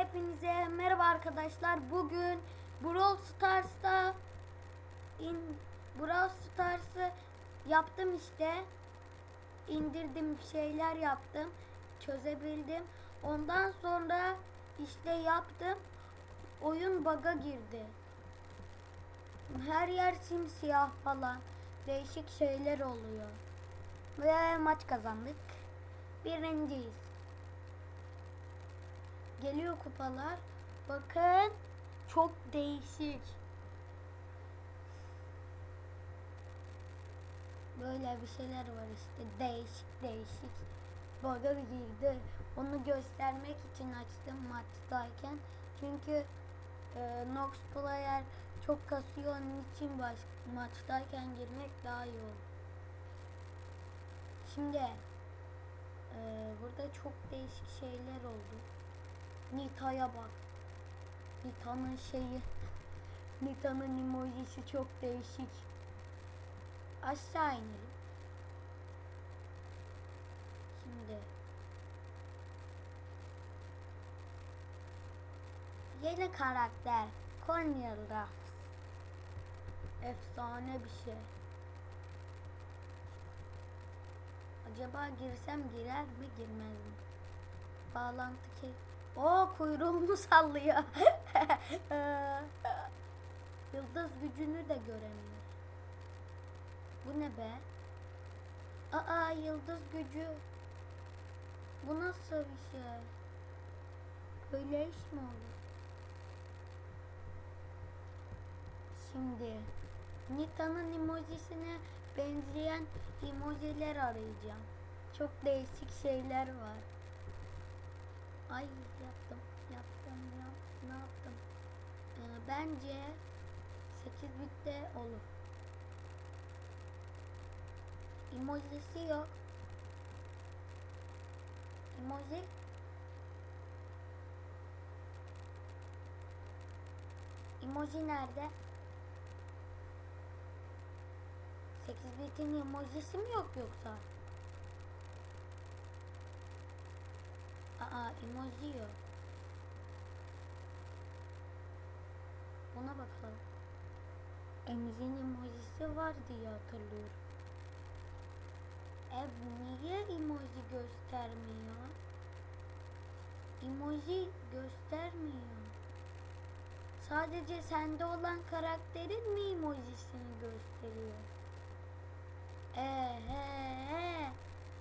Hepinize merhaba arkadaşlar. Bugün Brawl Stars'ta in Brawl Stars'ı yaptım işte. İndirdim şeyler yaptım. Çözebildim. Ondan sonra işte yaptım. Oyun bug'a girdi. Her yer simsiyah falan. Değişik şeyler oluyor. Ve maç kazandık. Birinciyiz. Geliyor kupalar. Bakın çok değişik. Böyle bir şeyler var işte değişik değişik. Bug'a girdi. Onu göstermek için açtım maçtayken. Çünkü e, Nox Player çok kasıyor onun için baş, maçtayken girmek daha iyi olur. Şimdi e, burada çok değişik şeyler oldu. Nita'ya bak. Nita'nın şeyi. Nita'nın emojisi çok değişik. Aşağı inelim. Şimdi. Yeni karakter. Cornel Ruffs. Efsane bir şey. Acaba girsem girer mi girmez mi? Bağlantı ki. O kuyruğunu sallıyor. Yıldız gücünü de göremiyor. Bu ne be? Aa yıldız gücü. Bu nasıl bir şey? Böyle iş mi olur? Şimdi Nita'nın emojisine benzeyen emojiler arayacağım. Çok değişik şeyler var. Ay yaptım, yaptım, yap, ne yaptım? Ee, bence 8 bitte olur. Emojisi yok. Emoji Emoji nerede? 8 bitin emojisi mi yok yoksa? Aa emoji yok. Buna bakalım. Emzin emojisi var diye hatırlıyorum. Ev niye emoji göstermiyor? Emoji göstermiyor. Sadece sende olan karakterin mi emojisini gösteriyor? Ee, he, he.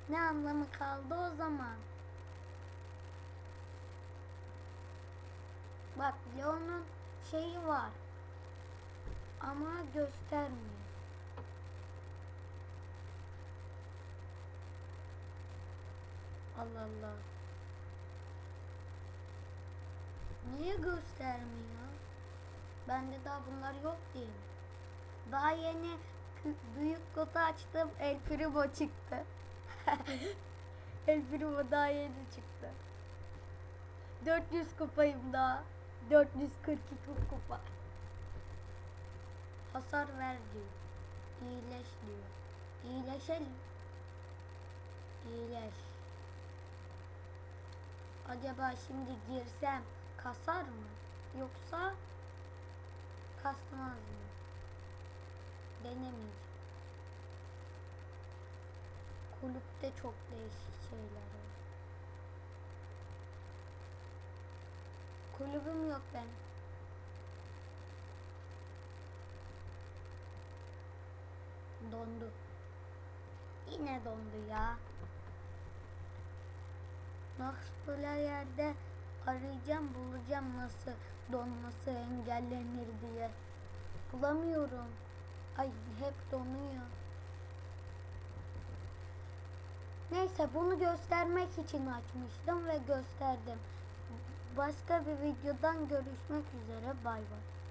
Ne anlamı kaldı o zaman? Bak Leon'un şeyi var. Ama göstermiyor. Allah Allah. Niye göstermiyor? Bende daha bunlar yok değil mi? Daha yeni büyük kutu açtım. El Primo çıktı. El Primo daha yeni çıktı. 400 kupayım daha. 442 kupa. Hasar ver diyor. İyileş diyor. İyileşelim. İyileş. Acaba şimdi girsem kasar mı? Yoksa kasmaz mı? Denemeyeceğim. Kulüpte çok değişik şeyler var. Kulübüm yok benim. Dondu. Yine dondu ya. Böyle yerde arayacağım bulacağım nasıl donması engellenir diye. Bulamıyorum. Ay hep donuyor. Neyse bunu göstermek için açmıştım ve gösterdim. Başka bir videodan görüşmek üzere. Bay bay.